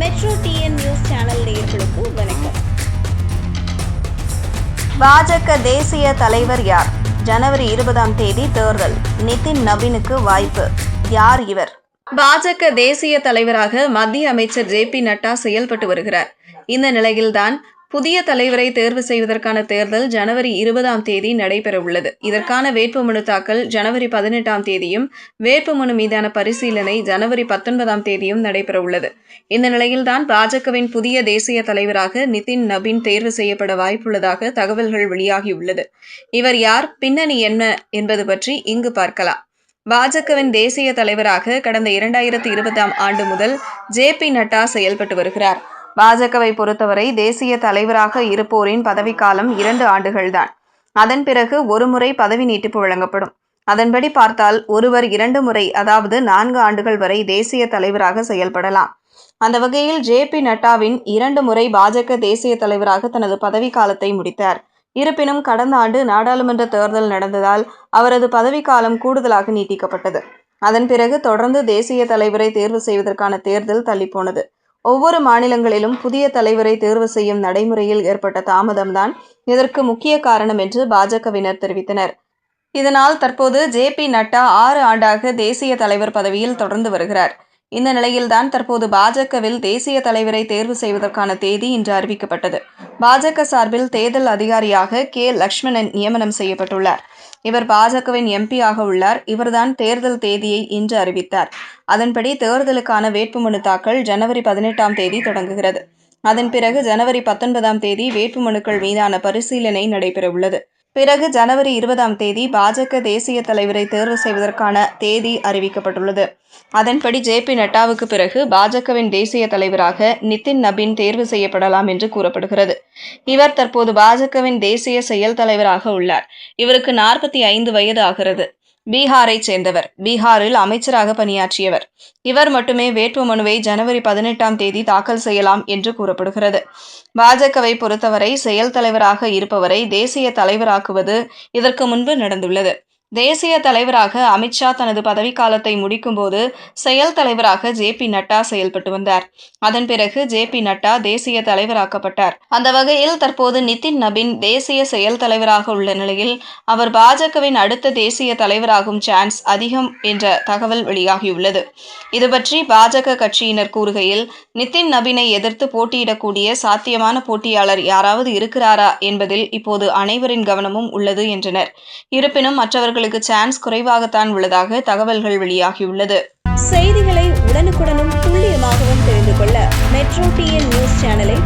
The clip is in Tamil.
மெட்ரோ டிஎன் நியூஸ் சேனல் நேயர்களுக்கு வணக்கம். பாஜக தேசிய தலைவர் யார்? ஜனவரி இருபதாம் தேதி தேர்தல். நிதின் நவீனுக்கு வாய்ப்பு. யார் இவர்? பாஜக தேசிய தலைவராக மத்திய அமைச்சர் ஜே பி நட்டா செயல்பட்டு வருகிறார். இந்த நிலையில்தான் புதிய தலைவரை தேர்வு செய்வதற்கான தேர்தல் ஜனவரி இருபதாம் தேதி நடைபெறவுள்ளது. இதற்கான வேட்புமனு தாக்கல் ஜனவரி பதினெட்டாம் தேதியும் வேட்புமனு மீதான பரிசீலனை ஜனவரி பத்தொன்பதாம் தேதியும் நடைபெறவுள்ளது. இந்த நிலையில்தான் பாஜகவின் புதிய தேசிய தலைவராக நிதின் நபின் தேர்வு செய்யப்பட வாய்ப்புள்ளதாக தகவல்கள் வெளியாகியுள்ளது. இவர் யார் பின்னணி என்ன என்பது பற்றி இங்கு பார்க்கலாம். பாஜகவின் தேசிய தலைவராக கடந்த இரண்டாயிரத்தி இருபதாம் ஆண்டு முதல் ஜே பி நட்டா செயல்பட்டு வருகிறார். பாஜகவை பொறுத்தவரை தேசிய தலைவராக இருப்போரின் பதவிக்காலம் இரண்டு ஆண்டுகள்தான். அதன் பிறகு ஒரு முறை பதவி நீட்டிப்பு வழங்கப்படும். அதன்படி பார்த்தால் ஒருவர் இரண்டு முறை அதாவது நான்கு ஆண்டுகள் வரை தேசிய தலைவராக செயல்படலாம். அந்த வகையில் ஜே பி நட்டாவின் இரண்டு முறை பாஜக தேசிய தலைவராக தனது பதவிக்காலத்தை முடித்தார். இருப்பினும் கடந்த ஆண்டு நாடாளுமன்ற தேர்தல் நடந்ததால் அவரது பதவிக்காலம் கூடுதலாக நீட்டிக்கப்பட்டது. அதன் பிறகு தொடர்ந்து தேசிய தலைவரை தேர்வு செய்வதற்கான தேர்தல் தள்ளிப்போனது. ஒவ்வொரு மாநிலங்களிலும் புதிய தலைவரை தேர்வு செய்யும் நடைமுறையில் ஏற்பட்ட தாமதம்தான் இதற்கு முக்கிய காரணம் என்று பாஜகவினர் தெரிவித்தனர். இதனால் தற்போது ஜே பி நட்டா ஆறு ஆண்டாக தேசிய தலைவர் பதவியில் தொடர்ந்து வருகிறார். இந்த நிலையில்தான் தற்போது பாஜகவில் தேசிய தலைவரை தேர்வு செய்வதற்கான தேதி இன்று அறிவிக்கப்பட்டது. பாஜக சார்பில் தேர்தல் அதிகாரியாக கே. லக்ஷ்மணன் நியமனம் செய்யப்பட்டுள்ளார். இவர் பாஜகவின் எம்பியாக உள்ளார். இவர்தான் தேர்தல் தேதியை இன்று அறிவித்தார். அதன்படி தேர்தலுக்கான வேட்புமனு தாக்கல் ஜனவரி பதினெட்டாம் தேதி தொடங்குகிறது. அதன் பிறகு ஜனவரி பத்தொன்பதாம் தேதி வேட்புமனுக்கள் மீதான பரிசீலனை நடைபெறவுள்ளது. பிறகு ஜனவரி இருபதாம் தேதி பாஜக தேசிய தலைவரை தேர்வு செய்வதற்கான தேதி அறிவிக்கப்பட்டுள்ளது. அதன்படி ஜே பி நட்டாவுக்கு பிறகு பாஜகவின் தேசிய தலைவராக நிதின் நபின் தேர்வு செய்யப்படலாம் என்று கூறப்படுகிறது. இவர் தற்போது பாஜகவின் தேசிய செயல் தலைவராக உள்ளார். இவருக்கு நாற்பத்தி ஐந்து வயது ஆகிறது. பீகாரைச் சேர்ந்தவர். பீகாரில் அமைச்சராக பணியாற்றியவர். இவர் மட்டுமே வேட்புமனுவை ஜனவரி பதினெட்டாம் தேதி தாக்கல் செய்யலாம் என்று கூறப்படுகிறது. பாஜகவை பொறுத்தவரை செயல் தலைவராக இருப்பவரை தேசிய தலைவராக்குவது இதற்கு முன்பு நடந்துள்ளது. தேசிய தலைவராக அமித்ஷா தனது பதவிக்காலத்தை முடிக்கும்போது செயல் தலைவராக ஜே பி நட்டா செயல்பட்டு வந்தார். அதன் பிறகு ஜே பி நட்டா தேசிய தலைவராக்கப்பட்டார். அந்த வகையில் தற்போது நிதின் நபின் தேசிய செயல் தலைவராக உள்ள நிலையில் அவர் பாஜகவின் அடுத்த தேசிய தலைவராகும் சான்ஸ் அதிகம் என்ற தகவல் வெளியாகியுள்ளது. இது பற்றி பாஜக கட்சியினர் கூறுகையில் நிதின் நபினை எதிர்த்து போட்டியிடக்கூடிய சாத்தியமான போட்டியாளர் யாராவது இருக்கிறாரா என்பதில் இப்போது அனைவரின் கவனமும் உள்ளது என்றனர். இருப்பினும் மற்றவர்கள் மற்றவர்களுக்கு சான்ஸ் குறைவாகத்தான் உள்ளதாக தகவல்கள் வெளியாகியுள்ளது. செய்திகளை உடனுக்குடனும் துல்லியமாகவும் தெரிந்து கொள்ள மெட்ரோ டிஎன் நியூஸ் சேனலை